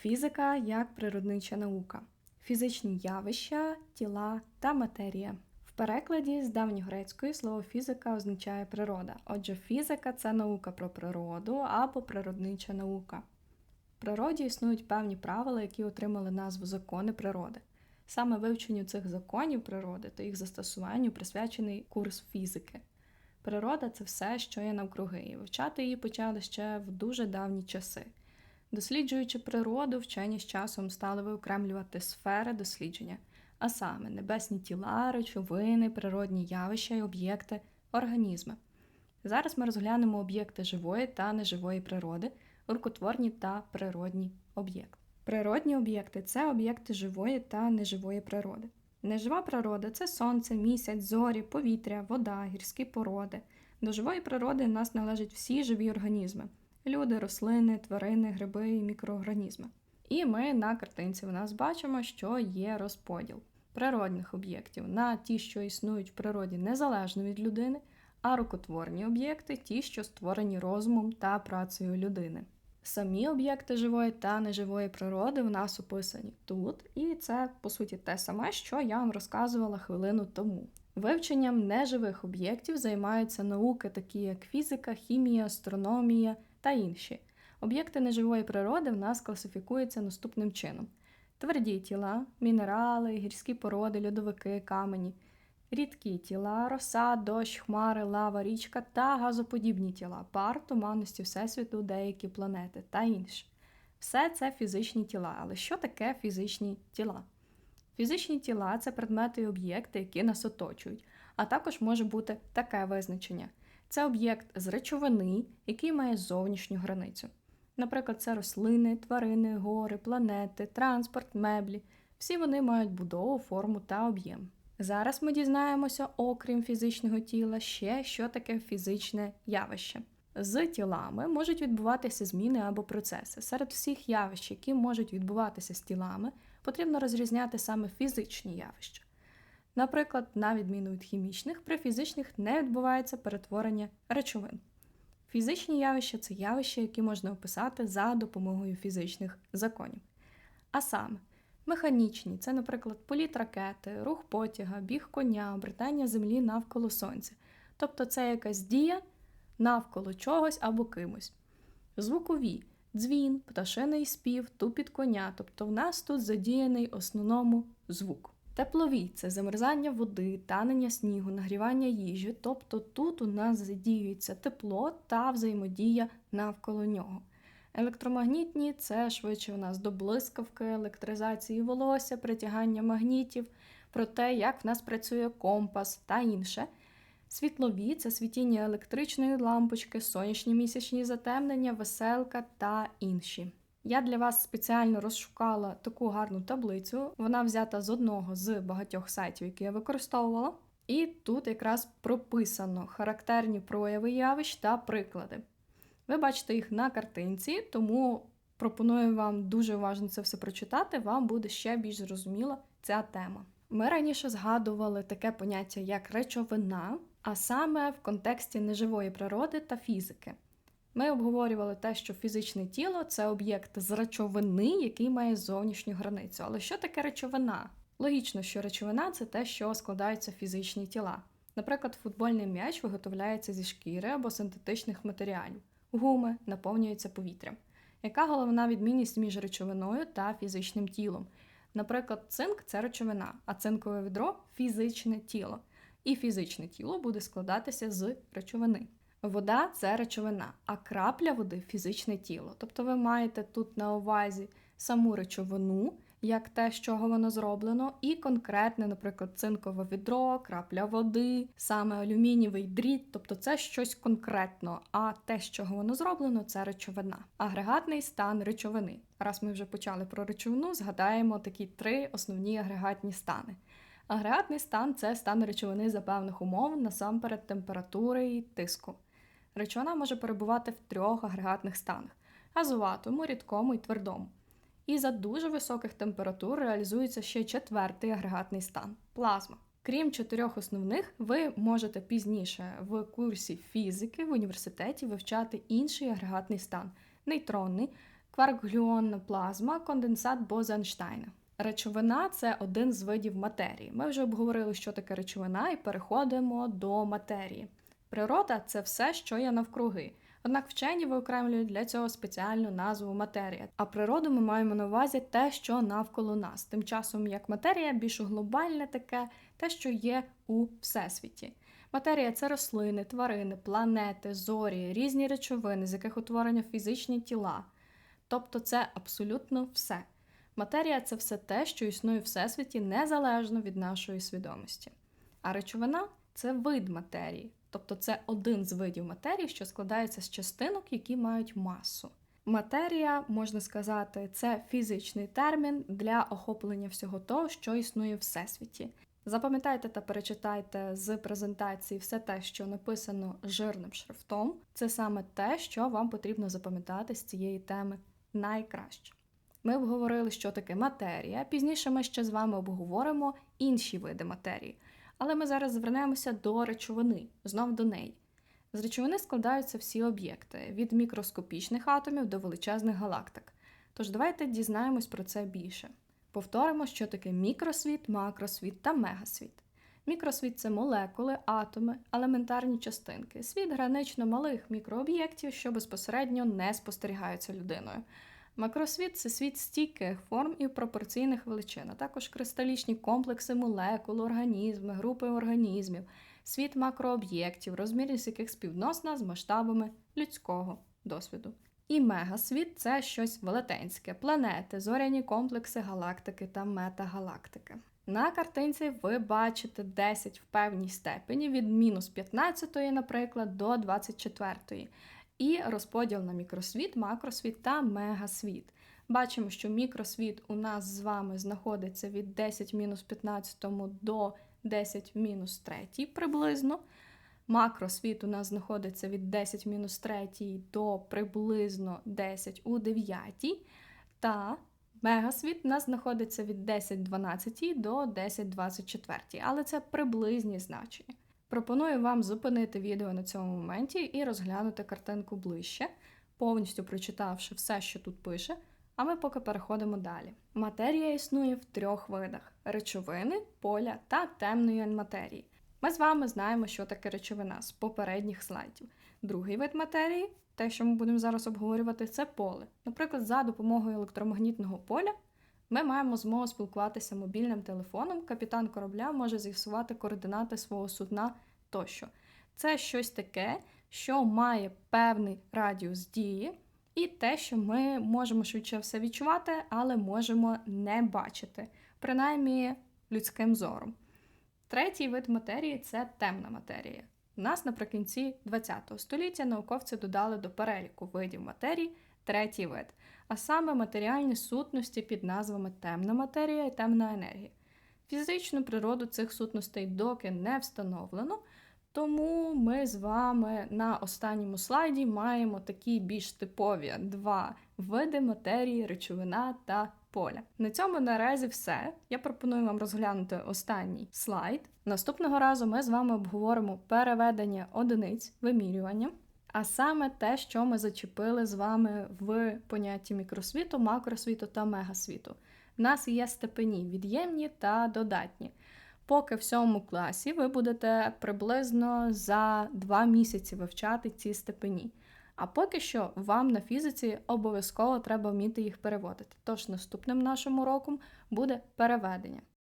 Фізика як природнича наука, фізичні явища, тіла та матерія. В перекладі з давньогрецької слово фізика означає природа. Отже, фізика це наука про природу або природнича наука. В природі існують певні правила, які отримали назву закони природи. Саме вивченню цих законів природи та їх застосуванню присвячений курс фізики. Природа це все, що є навкруги, і вивчати її почали ще в дуже давні часи. Досліджуючи природу, вчені з часом стали виокремлювати сфери дослідження, а саме небесні тіла, речовини, природні явища і об'єкти, організми. Зараз ми розглянемо об'єкти живої та неживої природи, рукотворні та природні об'єкти. Природні об'єкти це об'єкти живої та неживої природи. Нежива природа це сонце, місяць, зорі, повітря, вода, гірські породи. До живої природи нас належать всі живі організми люди, рослини, тварини, гриби і мікроорганізми. І ми на картинці в нас бачимо, що є розподіл природних об'єктів на ті, що існують в природі незалежно від людини, а рукотворні об'єкти ті, що створені розумом та працею людини. Самі об'єкти живої та неживої природи в нас описані тут, і це по суті те саме, що я вам розказувала хвилину тому. Вивченням неживих об'єктів займаються науки, такі як фізика, хімія, астрономія та інші. Об'єкти неживої природи в нас класифікуються наступним чином: тверді тіла, мінерали, гірські породи, льодовики, камені, рідкі тіла, роса, дощ, хмари, лава, річка та газоподібні тіла, пар, туманності Всесвіту, деякі планети та інше. Все це фізичні тіла. Але що таке фізичні тіла? Фізичні тіла це предмети і об'єкти, які нас оточують, а також може бути таке визначення. Це об'єкт з речовини, який має зовнішню границю. Наприклад, це рослини, тварини, гори, планети, транспорт, меблі. Всі вони мають будову, форму та об'єм. Зараз ми дізнаємося, окрім фізичного тіла, ще що таке фізичне явище. З тілами можуть відбуватися зміни або процеси. Серед всіх явищ, які можуть відбуватися з тілами, потрібно розрізняти саме фізичні явища. Наприклад, на відміну від хімічних, при фізичних не відбувається перетворення речовин. Фізичні явища це явища, які можна описати за допомогою фізичних законів. А саме, механічні це, наприклад, політ ракети, рух потяга, біг коня, обертання землі навколо сонця. Тобто це якась дія навколо чогось або кимось. Звукові дзвін, пташиний спів, тупіт коня, тобто в нас тут задіяний основному звук. Теплові це замерзання води, танення снігу, нагрівання їжі, тобто тут у нас задіюється тепло та взаємодія навколо нього. Електромагнітні це швидше у нас до блискавки, електризації волосся, притягання магнітів, про те, як в нас працює компас та інше. Світлові це світіння електричної лампочки, сонячні місячні затемнення, веселка та інші. Я для вас спеціально розшукала таку гарну таблицю. Вона взята з одного з багатьох сайтів, які я використовувала. І тут якраз прописано характерні прояви явищ та приклади. Ви бачите їх на картинці, тому пропоную вам дуже уважно це все прочитати, вам буде ще більш зрозуміла ця тема. Ми раніше згадували таке поняття як речовина, а саме в контексті неживої природи та фізики. Ми обговорювали те, що фізичне тіло це об'єкт з речовини, який має зовнішню границю. Але що таке речовина? Логічно, що речовина це те, що складаються фізичні тіла. Наприклад, футбольний м'яч виготовляється зі шкіри або синтетичних матеріалів, гуми наповнюються повітрям. Яка головна відмінність між речовиною та фізичним тілом? Наприклад, цинк це речовина, а цинкове відро фізичне тіло. І фізичне тіло буде складатися з речовини. Вода це речовина, а крапля води фізичне тіло. Тобто ви маєте тут на увазі саму речовину, як те, з чого воно зроблено, і конкретне, наприклад, цинкове відро, крапля води, саме алюмінієвий дріт, тобто це щось конкретно. А те, з чого воно зроблено, це речовина. Агрегатний стан речовини. Раз ми вже почали про речовину, згадаємо такі три основні агрегатні стани. Агрегатний стан це стан речовини за певних умов, насамперед температури і тиску. Речовина може перебувати в трьох агрегатних станах газуватому, рідкому і твердому. І за дуже високих температур реалізується ще четвертий агрегатний стан плазма. Крім чотирьох основних, ви можете пізніше в курсі фізики в університеті вивчати інший агрегатний стан нейтронний, кварк-глюонна плазма, конденсат Боза-Ейнштейна. Речовина це один з видів матерії. Ми вже обговорили, що таке речовина, і переходимо до матерії. Природа це все, що є навкруги. Однак вчені виокремлюють для цього спеціальну назву матерія. А природу ми маємо на увазі те, що навколо нас. Тим часом як матерія більш глобальне таке, те, що є у всесвіті. Матерія це рослини, тварини, планети, зорі, різні речовини, з яких утворення фізичні тіла. Тобто це абсолютно все. Матерія це все те, що існує в всесвіті незалежно від нашої свідомості. А речовина це вид матерії, тобто це один з видів матерії, що складається з частинок, які мають масу. Матерія, можна сказати, це фізичний термін для охоплення всього того, що існує в всесвіті. Запам'ятайте та перечитайте з презентації все те, що написано жирним шрифтом. Це саме те, що вам потрібно запам'ятати з цієї теми найкраще. Ми обговорили, що таке матерія. Пізніше ми ще з вами обговоримо інші види матерії. Але ми зараз звернемося до речовини, знов до неї. З речовини складаються всі об'єкти від мікроскопічних атомів до величезних галактик. Тож давайте дізнаємось про це більше. Повторимо, що таке мікросвіт, макросвіт та мегасвіт. Мікросвіт це молекули, атоми, елементарні частинки, світ гранично малих мікрооб'єктів, що безпосередньо не спостерігаються людиною. Макросвіт це світ стійких форм і пропорційних величин, а також кристалічні комплекси молекул, організми, групи організмів, світ макрооб'єктів, розмірність яких співносна з масштабами людського досвіду. І мегасвіт це щось велетенське, планети, зоряні комплекси, галактики та метагалактики. На картинці ви бачите 10 в певній степені від мінус 15, наприклад, до 24 і розподіл на мікросвіт, макросвіт та мегасвіт. Бачимо, що мікросвіт у нас з вами знаходиться від 10-15 до 10-3 приблизно. Макросвіт у нас знаходиться від 10-3 до приблизно 10 у 9. Та мегасвіт у нас знаходиться від 10-12 до 10-24, але це приблизні значення. Пропоную вам зупинити відео на цьому моменті і розглянути картинку ближче, повністю прочитавши все, що тут пише. А ми поки переходимо далі. Матерія існує в трьох видах: речовини, поля та темної матерії. Ми з вами знаємо, що таке речовина з попередніх слайдів. Другий вид матерії, те, що ми будемо зараз обговорювати, це поле. Наприклад, за допомогою електромагнітного поля ми маємо змогу спілкуватися мобільним телефоном. Капітан корабля може з'ясувати координати свого судна тощо. Це щось таке, що має певний радіус дії, і те, що ми можемо швидше все відчувати, але можемо не бачити, принаймні людським зором. Третій вид матерії це темна матерія. У нас наприкінці ХХ століття науковці додали до переліку видів матерії третій вид, а саме матеріальні сутності під назвами темна матерія і темна енергія. Фізичну природу цих сутностей доки не встановлено, тому ми з вами на останньому слайді маємо такі більш типові два види матерії, речовина та поля. На цьому наразі все. Я пропоную вам розглянути останній слайд. Наступного разу ми з вами обговоримо переведення одиниць вимірювання. А саме те, що ми зачепили з вами в понятті мікросвіту, макросвіту та мегасвіту. У нас є степені від'ємні та додатні. Поки в сьомому класі ви будете приблизно за два місяці вивчати ці степені. А поки що вам на фізиці обов'язково треба вміти їх переводити. Тож наступним нашим уроком буде переведення.